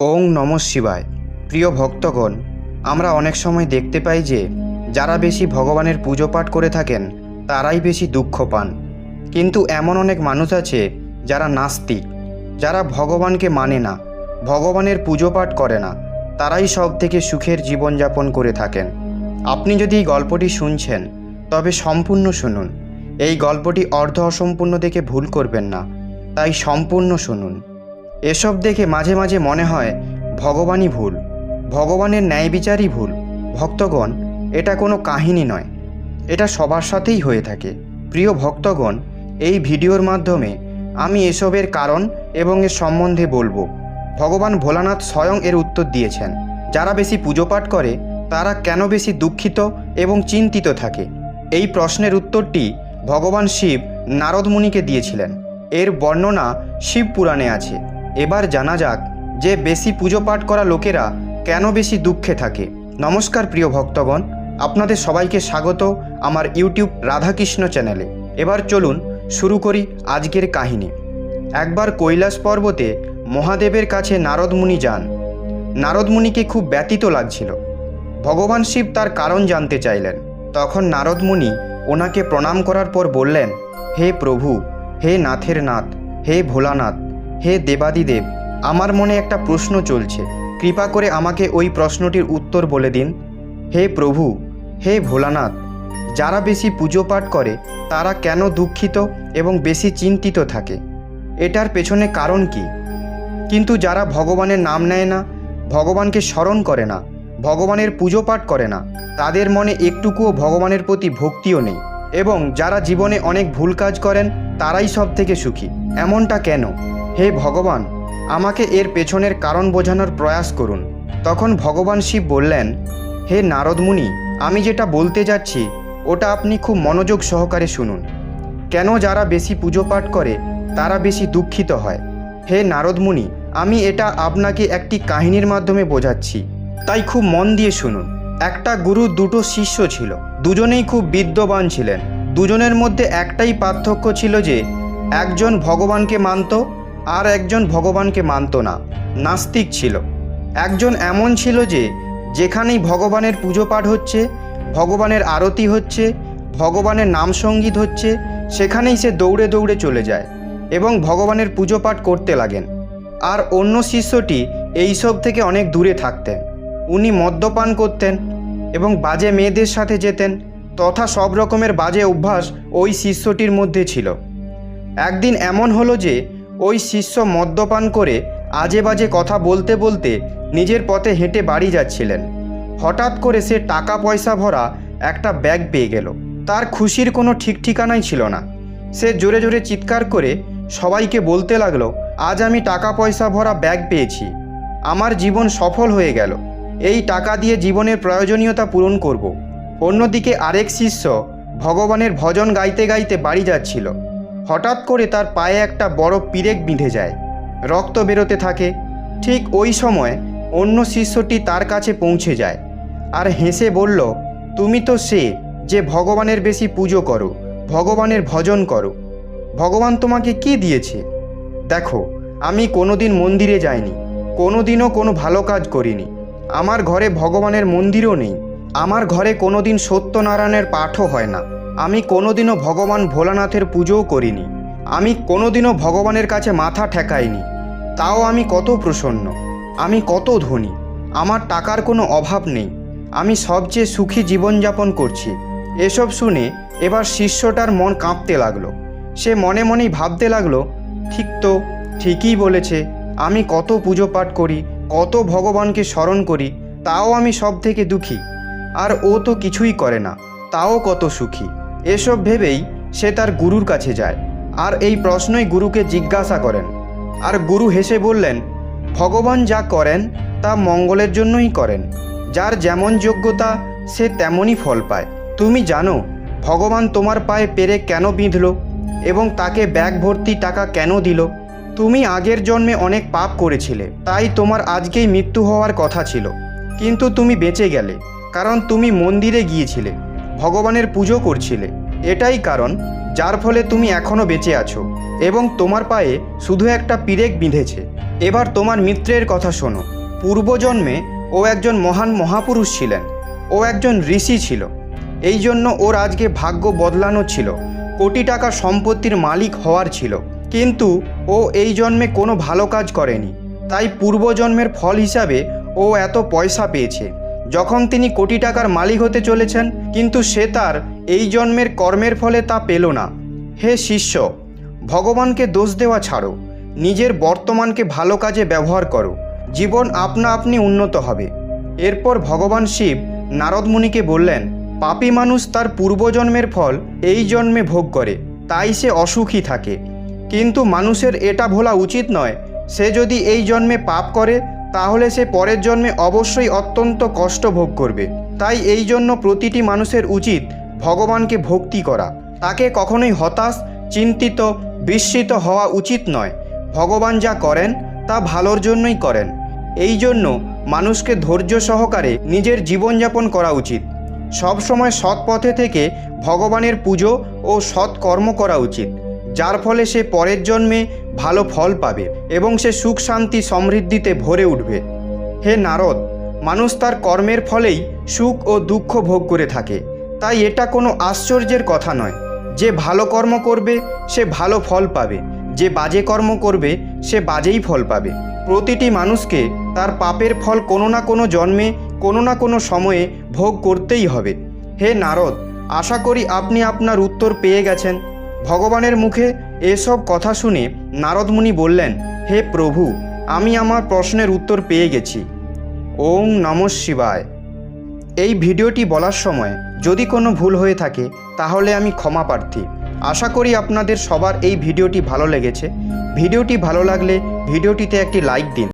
ওং নম শিবায়। প্রিয় ভক্তগণ, আমরা অনেক সময় দেখতে পাই যে, যারা বেশি ভগবানের পুজো পাঠ করে থাকেন, তারাই বেশি দুঃখ পান। কিন্তু এমন অনেক মানুষ আছে যারা নাস্তিক, যারা ভগবানকে মানে না, ভগবানের পুজো পাঠ করে না, তারাই সব থেকে সুখের জীবনযাপন করে থাকেন। আপনি যদি এই গল্পটি শুনছেন, তবে সম্পূর্ণ শুনুন। এই গল্পটি অর্ধ অসম্পূর্ণ দেখে ভুল করবেন না। তাই সম্পূর্ণ শুনুন। এসব দেখে মাঝে মাঝে মনে হয়, ভগবানই ভুল, ভগবানের ন্যায় বিচারই ভুল। ভক্তগণ, এটা কোনো কাহিনী নয়। এটা সবার সাথেই হয়ে থাকে। প্রিয় ভক্তগণ, এই ভিডিওর মাধ্যমে আমি এসবের কারণ এবং এর সম্বন্ধে বলব। ভগবান ভোলানাথ স্বয়ং এর উত্তর দিয়েছেন। যারা বেশি পুজো পাঠ করে, তারা কেন বেশি দুঃখিত এবং চিন্তিত থাকে? এই প্রশ্নের উত্তরটি ভগবান শিব নারদ মুনিকে দিয়েছিলেন। এর বর্ণনা শিব পুরাণে আছে। এবার জানা যাক যে বেশি পুজো পাঠ করা লোকেরা কেন বেশি দুঃখে থাকে। নমস্কার প্রিয় ভক্তগণ, আপনাদের সবাইকে স্বাগত আমার ইউটিউব রাধাকৃষ্ণ চ্যানেলে। এবার চলুন শুরু করি আজকের কাহিনী। একবার কৈলাস পর্বতে মহাদেবের কাছে নারদ মুনি যান। নারদ মুনিকে খুব ব্যতীত লাগছিল। ভগবান শিব তার কারণ জানতে চাইলেন। তখন নারদ মুনি ওনাকে প্রণাম করার পর বললেন, হে প্রভু, হে নাথের নাথ, হে ভোলানাথ হে দেবাদিদেব, আমার মনে একটা প্রশ্ন চলছে। কৃপা করে আমাকে ওই প্রশ্নটির উত্তর বলে দিন। হে প্রভু, হে ভোলানাথ, যারা বেশি পুজো পাঠ করে, তারা কেন দুঃখিত এবং বেশি চিন্তিত থাকে? এটার পেছনে কারণ কি? কিন্তু যারা ভগবানের নাম নেয় না, ভগবানকে স্মরণ করে না, ভগবানের পুজো পাঠ করে না, তাদের মনে একটুকুও ভগবানের প্রতি ভক্তিও নেই। এবং যারা জীবনে অনেক ভুল কাজ করেন, তারাই সব থেকে সুখী। এমনটা কেন? হে ভগবান, আমাকে এর পেছনের কারণ বোঝানোর প্রয়াস করুন। তখন ভগবান শিব বললেন, হে নারদমুনি, আমি যেটা বলতে যাচ্ছি, ওটা আপনি খুব মনোযোগ সহকারে শুনুন। কেন যারা বেশি পুজো পাঠ করে, তারা বেশি দুঃখিত হয়। হে নারদমুনি, আমি এটা আপনাকে একটি কাহিনীর মাধ্যমে বোঝাচ্ছি। তাই খুব মন দিয়ে শুনুন। একটা গুরু দুটো শিষ্য ছিল, দুজনেই খুব বিদ্যবান ছিলেন। দুজনের মধ্যে একটাই পার্থক্য ছিল যে, একজন ভগবানকে মানত আর একজন ভগবানকে মানত না, নাস্তিক ছিল। একজন এমন ছিল যে, যেখানেই ভগবানের পুজো পাঠ হচ্ছে, ভগবানের আরতি হচ্ছে, ভগবানের নাম সংগীত হচ্ছে, সেখানেই সে দৌড়ে দৌড়ে চলে যায় এবং ভগবানের পুজো পাঠ করতে লাগেন। আর অন্য শিষ্যটি এইসব থেকে অনেক দূরে থাকতেন। উনি মদ্যপান করতেন এবং বাজে মেয়েদের সাথে যেতেন, তথা সব রকমের বাজে অভ্যাস ওই শিষ্যটির মধ্যে ছিল। একদিন এমন হলো যে ওই শিষ্য মদ্যপান করে আজে বাজে কথা বলতে বলতে নিজের পথে হেঁটে বাড়ি যাচ্ছিলেন। হঠাৎ করে সে টাকা পয়সা ভরা একটা ব্যাগ পেয়ে গেল। তার খুশির কোনো ঠিক ঠিকানাই ছিল না। সে জোরে জোরে চিৎকার করে সবাইকে বলতে লাগল, আজ আমি টাকা পয়সা ভরা ব্যাগ পেয়েছি। আমার জীবন সফল হয়ে গেল। এই টাকা দিয়ে জীবনের প্রয়োজনীয়তা পূরণ করব। অন্যদিকে আরেক শিষ্য ভগবানের ভজন গাইতে গাইতে বাড়ি যাচ্ছিল। হঠাৎ করে তার পায়ে একটা বড় পিরেক বিঁধে যায়। রক্ত বেরোতে থাকে। ঠিক ওই সময় অন্য শিষ্যটি তার কাছে পৌঁছে যায় আর হেসে বলল, তুমি তো সে যে ভগবানের বেশি পুজো করো, ভগবানের ভজন করো। ভগবান তোমাকে কি দিয়েছে? দেখো, আমি কোনোদিন মন্দিরে যাইনি, কোনোদিনও কোনো ভালো কাজ করিনি। আমার ঘরে ভগবানের মন্দিরও নেই, আমার ঘরে কোনোদিন সত্যনারায়ণের পাঠও হয় না। আমি কোনোদিনও ভগবান ভোলানাথের পুজোও করিনি। আমি কোনোদিনও ভগবানের কাছে মাথা ঠেকাইনি। তাও আমি কত প্রসন্ন। আমি কত ধনী। আমার টাকার কোনো অভাব নেই। আমি সবচেয়ে সুখী জীবনযাপন করছি। এসব শুনে এবার শিষ্যটার মন কাঁপতে লাগল। সে মনে মনেই ভাবতে লাগল, ঠিক তো, ঠিকই বলেছে। আমি কত পুজো পাঠ করি, কত ভগবানকে স্মরণ করি, তাও আমি সব থেকে দুঃখী। আর ও তো কিছুই করে না, তাও কত সুখী। এসব ভেবেই সে তার গুরুর কাছে যায় আর এই প্রশ্নই গুরুকে জিজ্ঞাসা করেন। আর গুরু হেসে বললেন, ভগবান যা করেন, তা মঙ্গলের জন্যই করেন। যার যেমন যোগ্যতা, সে তেমনই ফল পায়। তুমি জানো, ভগবান তোমার পায়ে পেরে কেন বিঁধল এবং তাকে ব্যাগ ভর্তি টাকা কেন দিল? তুমি আগের জন্মে অনেক পাপ করেছিলে, তাই তোমার আজকেই মৃত্যু হওয়ার কথা ছিল। কিন্তু তুমি বেঁচে গেলে, কারণ তুমি মন্দিরে গিয়েছিলে। ভগবানের পুজো করছিলে। এটাই কারণ, যার ফলে তুমি এখনও বেঁচে আছো, এবং তোমার পায়ে শুধু একটা পিরেক বিঁধেছে। এবার তোমার মিত্রের কথা শোনো। পূর্বজন্মে ও একজন মহান মহাপুরুষ ছিলেন। ও একজন ঋষি ছিল। এই জন্য ওর আজকে ভাগ্য বদলানো ছিল। কোটি টাকা সম্পত্তির মালিক হওয়ার ছিল। কিন্তু ও এই জন্মে কোনো ভালো কাজ করেনি। তাই পূর্বজন্মের ফল হিসাবে ও এত পয়সা পেয়েছে। যখন তিনি কোটি টাকার মালিক হতে চলেছেন, কিন্তু সে তার এই জন্মের কর্মের ফলে তা পেল না। হে শিষ্য, ভগবানকে দোষ দেওয়া ছাড়ো, নিজের বর্তমানকে ভালো কাজে ব্যবহার করো, জীবন আপনা আপনি উন্নত হবে। এরপর ভগবান শিব নারদ মুনিকে বললেন, পাপী মানুষ তার পূর্বজন্মের ফল এই জন্মে ভোগ করে, তাই সে অসুখী থাকে। কিন্তু মানুষের এটা ভোলা উচিত নয়, সে যদি এই জন্মে পাপ করে তাহলে সে পরের জন্মে অবশ্যই অত্যন্ত কষ্ট ভোগ করবে। তাই এই জন্য প্রতিটি মানুষের উচিত ভগবানকে ভক্তি করা। তাকে কখনোই হতাশ, চিন্তিত, বিস্মিত হওয়া উচিত নয়। ভগবান যা করেন, তা ভালোর জন্যই করেন। এই জন্য মানুষকে ধৈর্য সহকারে নিজের জীবনযাপন করা উচিত। সবসময় সৎ পথে থেকে ভগবানের পুজো ও সৎ কর্ম করা উচিত। যার ফলে সে পরের জন্মে ভালো ফল পাবে এবং সে সুখ, শান্তি, সমৃদ্ধিতে ভরে উঠবে। হে নারদ, মানুষ তার কর্মের ফলেই সুখ ও দুঃখ ভোগ করে থাকে। তাই এটা কোনো আশ্চর্যের কথা নয়। যে ভালো কর্ম করবে, সে ভালো ফল পাবে। যে বাজে কর্ম করবে, সে বাজেই ফল পাবে। প্রতিটি মানুষকে তার পাপের ফল কোনো না কোনো জন্মে, কোনো না কোনো সময়ে ভোগ করতেই হবে। হে নারদ, আশা করি আপনি আপনার উত্তর পেয়ে গেছেন। ভগবানের মুখে এসব কথা শুনে নারদমুনি বললেন, হে প্রভু, আমি আমার প্রশ্নের উত্তর পেয়ে গেছি। ওং নম শিবায়। এই ভিডিওটি বলার সময় যদি কোনো ভুল হয়ে থাকে, তাহলে আমি ক্ষমা প্রার্থী। আশা করি আপনাদের সবার এই ভিডিওটি ভালো লেগেছে। ভিডিওটি ভালো লাগলে ভিডিওটিতে একটি লাইক দিন।